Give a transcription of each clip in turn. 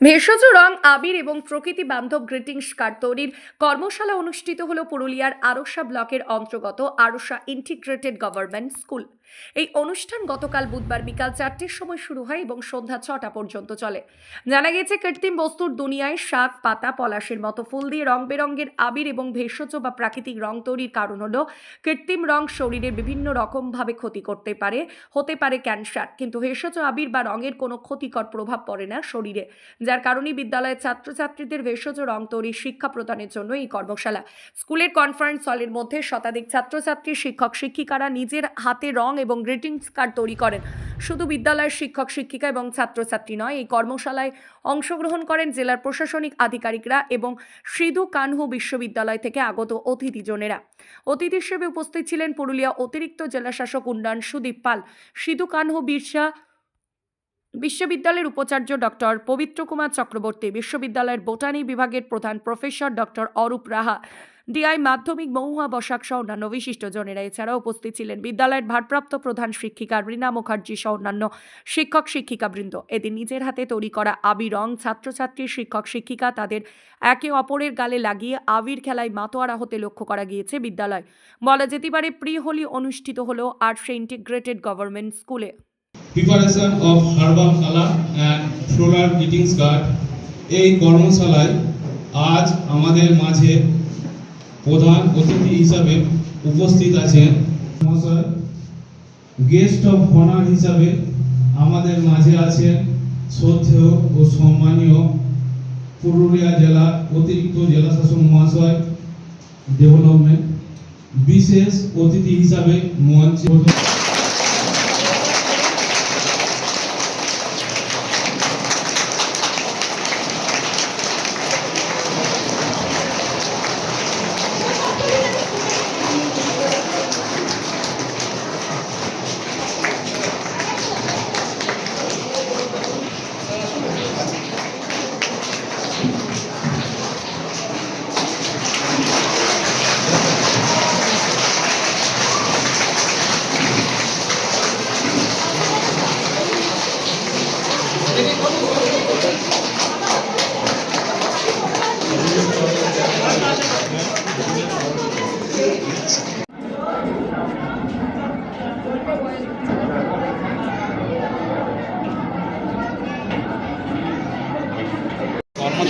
ভেষজ রং, আবির এবং প্রকৃতি বান্ধব গ্রিটিংস কার্ড তৈরির কর্মশালা অনুষ্ঠিত হল পুরুলিয়ার আরসা ব্লকের অন্তর্গত আরসা ইন্টিগ্রেটেড গভর্নমেন্ট স্কুল এই অনুষ্ঠান গতকাল বুধবার বিকাল চারটের সময় শুরু হয় এবং সন্ধ্যা ছটা পর্যন্ত চলে। জানা গেছে, কৃত্রিম বস্তুর দুনিয়ায় শাক, পাতা, পলাশের মতো ফুল দিয়ে রং বেরঙের আবির এবং ভেষজ বা প্রাকৃতিক রং তৈরির কারণ হলো কৃত্রিম রং শরীরের বিভিন্ন রকমভাবে ক্ষতি করতে পারে, হতে পারে ক্যান্সার। কিন্তু ভেষজ, আবির বা রঙের কোনো ক্ষতিকর প্রভাব পড়ে না শরীরে। যার কারণে বিদ্যালয়ের ছাত্রছাত্রীদের ভেষজ রং তৈরি শিক্ষা প্রদানের জন্য এই কর্মশালা। স্কুলের কনফারেন্স হলের মধ্যে শতাধিক ছাত্রছাত্রী, শিক্ষক, শিক্ষিকারা নিজের হাতে রং এবং গ্রিটিংস কার্ড তৈরি করেন। শুধু বিদ্যালয়ের শিক্ষক, শিক্ষিকা এবং ছাত্রছাত্রী নয়, এই কর্মশালায় অংশগ্রহণ করেন জেলার প্রশাসনিক আধিকারিকরা এবং সিধু কানহু বিশ্ববিদ্যালয় থেকে আগত অতিথিজনেরা। অতিথি হিসেবে উপস্থিত ছিলেন পুরুলিয়া অতিরিক্ত জেলাশাসক উন্নয়ন সুদীপ পাল, সিধু কানহু বিরসা বিশ্ববিদ্যালয়ের উপাচার্য ডক্টর পবিত্র কুমার চক্রবর্তী, বিশ্ববিদ্যালয়ের বোটানি বিভাগের প্রধান professor doctor Arup Raha, DI মাধ্যমিক মহুয়া বসাক সহ অন্যান্য বিশিষ্টজনেরা এছাড়াও উপস্থিত ছিলেন। বিদ্যালয়ের ভারপ্রাপ্ত প্রধান শিক্ষিকা রীনা মুখার্জি সহ অন্যান্য শিক্ষক শিক্ষিকাবৃন্দ। এদিন নিজের হাতে তৈরি করা আবির রং ছাত্রছাত্রী শিক্ষক শিক্ষিকা তাদের একে অপরের গালে লাগিয়ে আবির খেলায় মাতোয়ারা হতে লক্ষ্য করা গিয়েছে বিদ্যালয়। বলা যেতে পারে প্রি হোলি অনুষ্ঠিত হলো আর্টসে ইন্টিগ্রেটেড গভর্নমেন্ট স্কুলে। Preparation of herbal colour and floral greetings card এই কর্মশালায় আজ আমাদের মাঝে প্রধান অতিথি হিসাবে উপস্থিত আছেন মহাশয়। গেস্ট অফ অনার হিসাবে আমাদের মাঝে আছেন শ্রদ্ধেয় ও সম্মানীয় পুরুলিয়া জেলা অতিরিক্ত জেলাশাসক মহাশয় ডেভেলপমেন্ট বিশেষ অতিথি হিসাবে মঞ্চে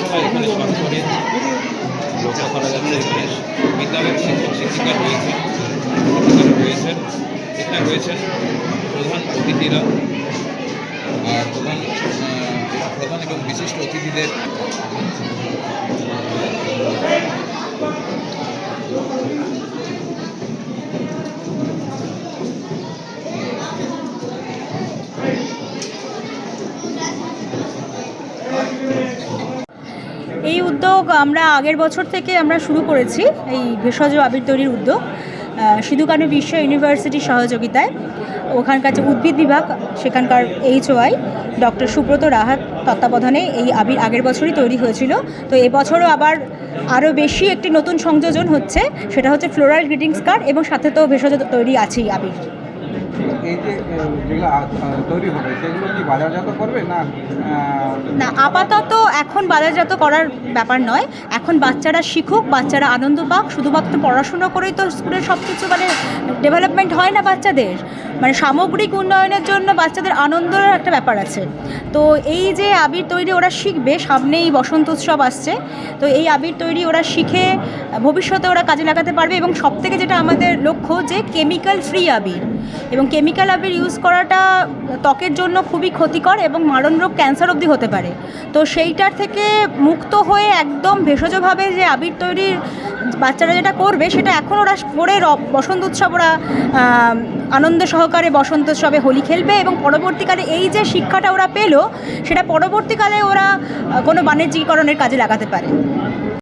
কর্মশালা এখানে করে লক্ষ্য করা যাচ্ছে এখানে বিদ্যালয়ের শিক্ষক শিক্ষিকা রয়েছে, শিক্ষিকারা রয়েছেন। এখানে রয়েছেন প্রধান অতিথিরা আর প্রধান প্রধান এবং বিশিষ্ট অতিথিদের এই উদ্যোগ আমরা আগের বছর থেকে আমরা শুরু করেছি এই ভেষজ আবির তৈরির উদ্যোগ আহ, সিধু কানু বিশ্ব ইউনিভার্সিটির সহযোগিতায়। ওখানকার যে উদ্ভিদ বিভাগ সেখানকার এইচওআই ডক্টর সুব্রত রাহাত তত্ত্বাবধানে এই আবির আগের বছরই তৈরি হয়েছিল। তো এবছরও আবার আরও বেশি একটি নতুন সংযোজন হচ্ছে সেটা হচ্ছে ফ্লোরাল গ্রিটিংস কার্ড এবং সাথে তো ভেষজ তৈরি আছেই আবির। না না, আপাতত এখন বাজারজাত করার ব্যাপার নয়। এখন বাচ্চারা শিখুক, বাচ্চারা আনন্দ পাক, শুধুমাত্র পড়াশুনো করেই তো স্কুলের সব কিছু মানে ডেভেলপমেন্ট হয় না বাচ্চাদের। মানে সামগ্রিক উন্নয়নের জন্য বাচ্চাদের আনন্দের একটা ব্যাপার আছে। তো এই যে আবির তৈরি ওরা শিখবে, সামনেই বসন্ত উৎসব আসছে, তো এই আবির তৈরি ওরা শিখে ভবিষ্যতে ওরা কাজে লাগাতে পারবে এবং সবথেকে যেটা আমাদের লক্ষ্য যে কেমিক্যাল ফ্রি আবির। এবং কেমিক্যাল আবির ইউজ করাটা ত্বকের জন্য খুবই ক্ষতিকর এবং মারণ রোগ ক্যান্সার অবধি হতে পারে। তো সেইটার থেকে মুক্ত হয়ে একদম ভেষজভাবে যে আবির তৈরির বাচ্চারা যেটা করবে, সেটা এখন ওরা করে বসন্ত উৎসব ওরা আনন্দ সহকারে বসন্ত উৎসবে হোলি খেলবে এবং পরবর্তীকালে এই যে শিক্ষাটা ওরা পেল, সেটা পরবর্তীকালে ওরা কোনো বাণিজ্যিকরণের কাজে লাগাতে পারে।